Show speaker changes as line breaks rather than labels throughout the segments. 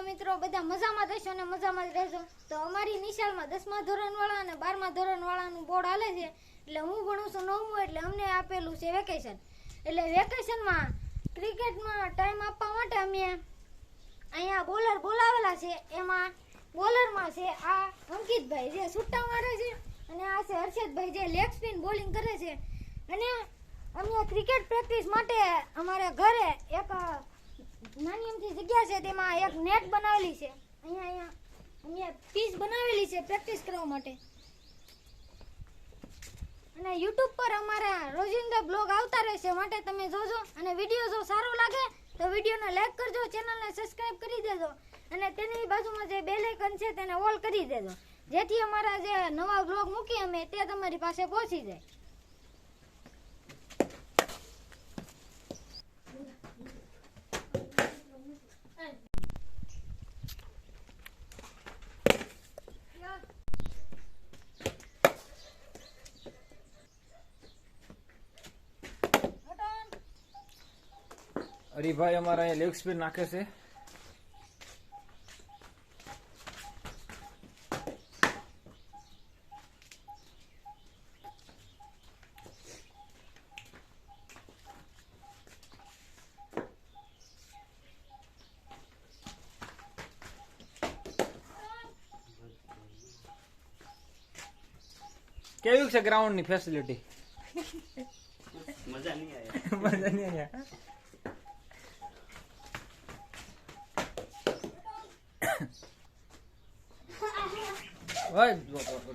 મિત્રો બધા મજામાં થશો અને મજામાં જ રહેશો? તો અમારી નિશાળમાં દસમા ધોરણવાળા અને બારમા ધોરણવાળાનું બોર્ડ હાલે છે. એટલે હું ભણું છું નવમું, એટલે અમને આપેલું છે વેકેશન એટલે વેકેશનમાં ક્રિકેટમાં ટાઈમ આપવા માટે અમે અહીંયા બોલર બોલાવેલા છે. એમાં બોલરમાં છે આ અંકિતભાઈ જે છૂટા મારે છે અને આ છે હર્ષદભાઈ જે લેગ સ્પિન બોલિંગ કરે છે. અને અમે ક્રિકેટ પ્રેક્ટિસ માટે અમારા ઘરે છે, તેમાં એક નેટ બનાવેલી છે. અહીંયા અહીંયા. અહીંયા પીસ બનાવેલી છે પ્રેક્ટિસ કરવા માટે. અને યુટ્યુબ પર અમારા રોજિંદા બ્લોગ આવતા રહેશે, માટે તમે જોજો. અને વીડિયો જો સારો લાગે, તો વિડીયોને લાઈક કરજો ચેનલને સબસ્ક્રાઇબ કરી દેજો. અને તેની બાજુમાં જે બેલ આઇકન છે, તેને ઓલ કરી દેજો. જેથી અમારા જે નવા બ્લોગ મૂકીએ અમે, તે તમારી પાસે પહોંચી જાય.
હરિભાઈ અમારા અહીંયા લેગ સ્પીન નાખે છે. કેવી છે ગ્રાઉન્ડની ફેસિલિટી
મજા નહીં આવે.
મજા નહીં અહીંયા ઓય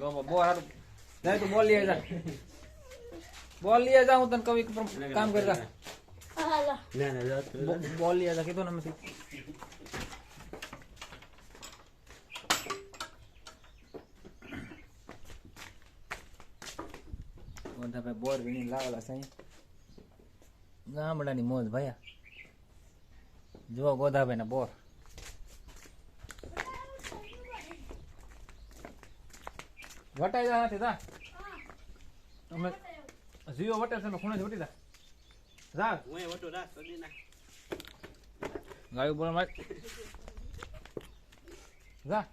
રોબો બો હારું જાય તું બોલ લઈએ જા બોલ લઈએ જા હું તને કવિ કામ કરી જા
ના ના
બોલ લઈએ જા કીધું ને નથી બધા ભાઈ બોર મોજ ભાયા. જુઓ ગોધાભાઈ ના બોર. વટાઈ જા નથી જા. તમે જીઓ વટે છે ખૂણે વટી જા. જા.
હું વટો
બોલ માર. જા.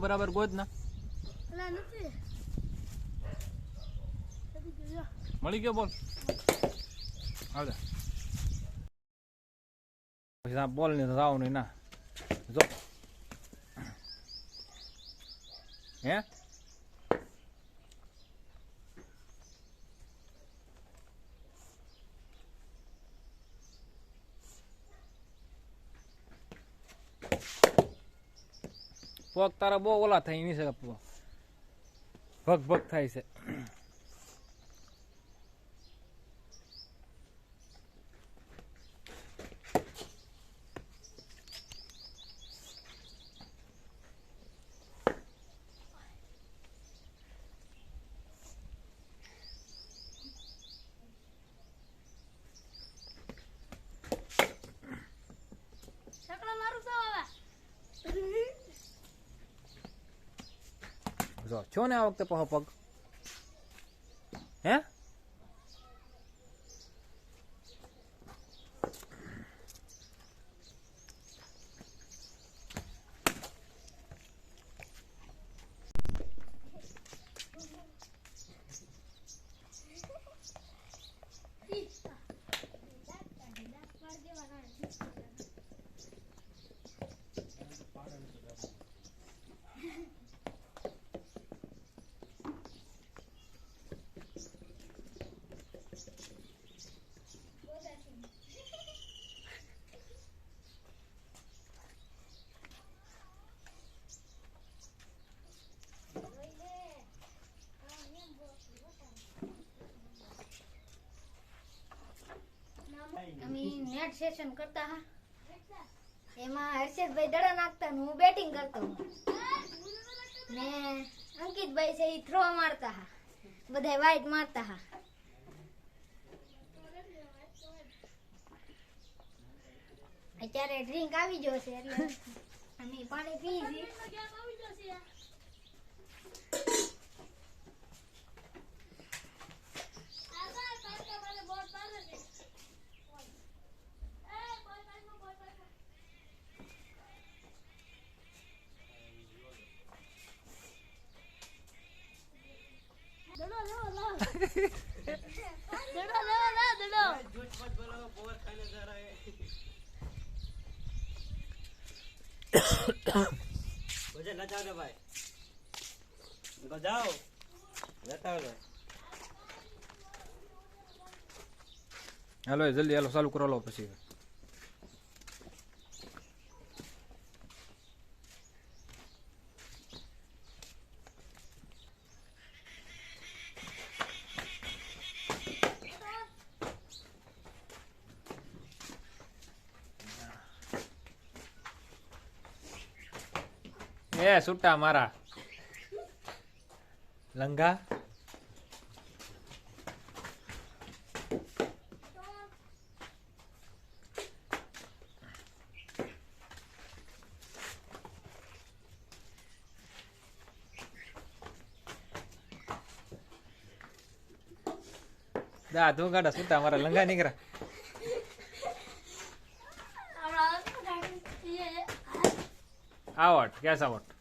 બરાબર ગોદ ના. મળી ગયો બોલ. હાલે પછી આ બોલ ને રાવ નહીં ના જો હે પગ તારા બહુ ઓલા થાય નહીં છે ભગ ભગ થાય છે જો છો ને આ વખતે પહો પગ હે
અમે નેટ સેશન કરતા, હા? એમાં હર્ષદભાઈ દડા નાખતા હું બેટિંગ કરતો ને અંકિતભાઈ છે એ થ્રો મારતા, હા? બધા વાઇટ મારતા, હા? અત્યારે ડ્રિંક આવી છે, એટલે અમે પાણી પી
દડો દડો દડો ભાઈ બજાઓ જતા રહો
હાલો જલ્દી હાલો ચાલુ કરો લો પછી. એ છૂટા મારા. લંગા. દા તું કાઢા સુટ્ટા મારા લંગા નીકળા આવટ ક્યાં આવટ